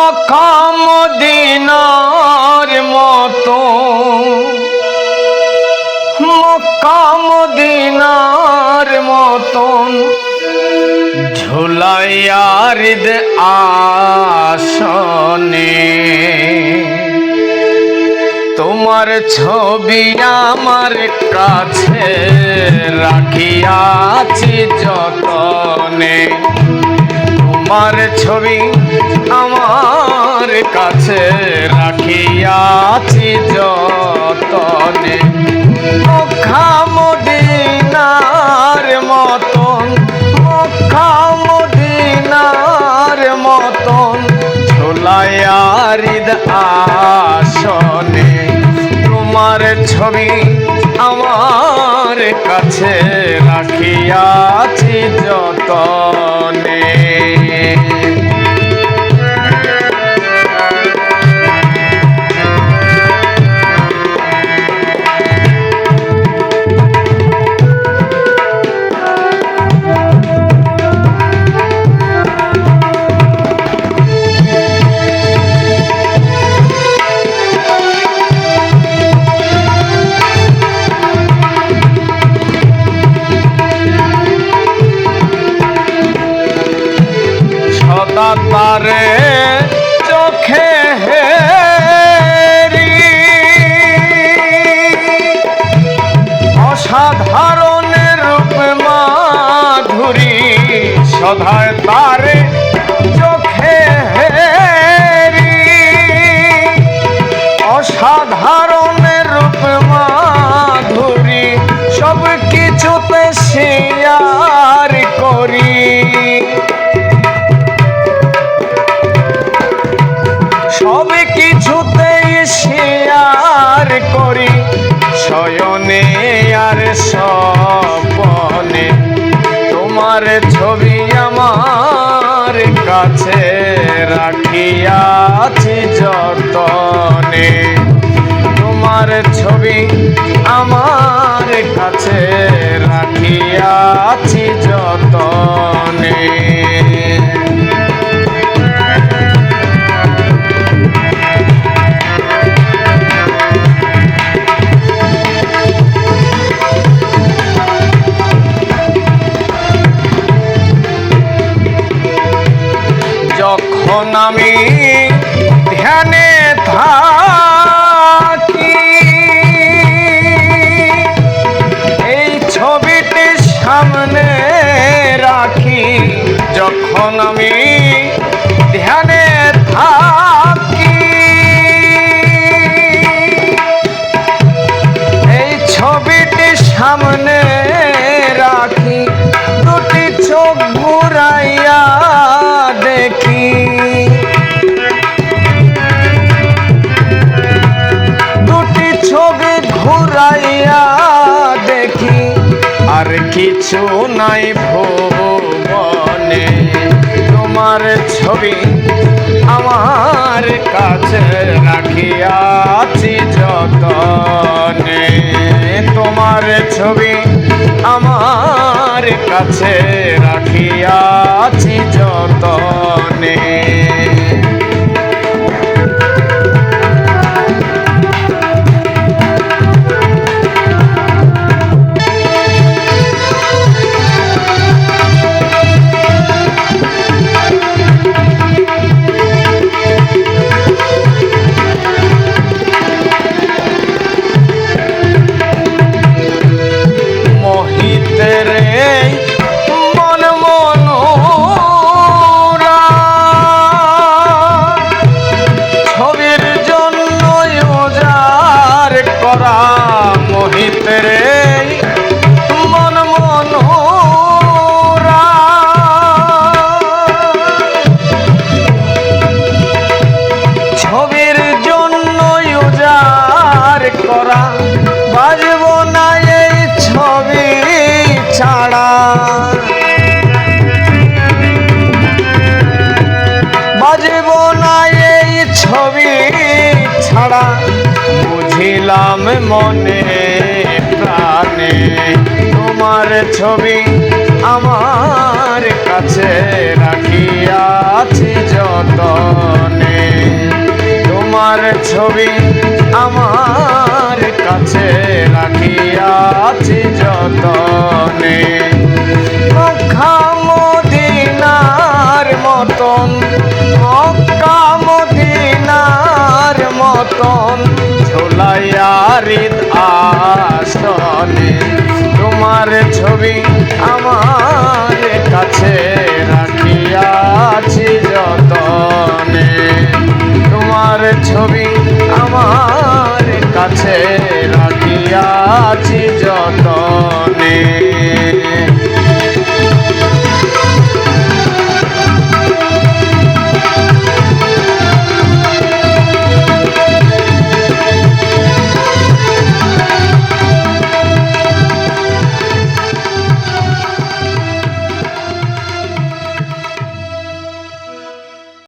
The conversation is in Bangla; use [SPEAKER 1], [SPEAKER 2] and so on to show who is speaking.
[SPEAKER 1] মকামদিনার মতো। মকামদিনার মতন ঝুলাইয়ারিদ আসনে। তোমার ছবি আমার কাছে রাখিয়াছি যতনে। তোমার ছবি আমার কাছে রাখিয়াছি যতনে। মদিনার মতন মদিনার মতন ছোলায়ারিদ আসনে। তোমার ছবি আমার কাছে রাখিয়াছি যতনে। সদা তারে চোখে হেরি। অসাধারণের রূপ মাধুরী, সদায় তারে চোখে হেরি। অসাধারণের রূপ মাধুরী সব কিছুতে শেয়ার করি। কাছে রাখিয়াছি যতনে। তোমার ছবি আমার কাছে রাখিয়াছি যতনে। কিছু নাই ভুবনে তোমার ছবি আমার কাছে রাখিয়াছি যতনে। তোমার ছবি আমার কাছে রাখিয়াছি যতনে। মনে প্রাণে তোমার ছবি আমার কাছে রাখিয়াছি যতনে। তোমার ছবি আমার কাছে রাখিয়াছি যতনে। মদিনার মতন মক্কা মদিনার মতন হৃদ আসনে তোমার ছবি আমার কাছে রাখিয়াছি যতনে। তোমার ছবি আমার কাছে রাখিয়াছি যতনে।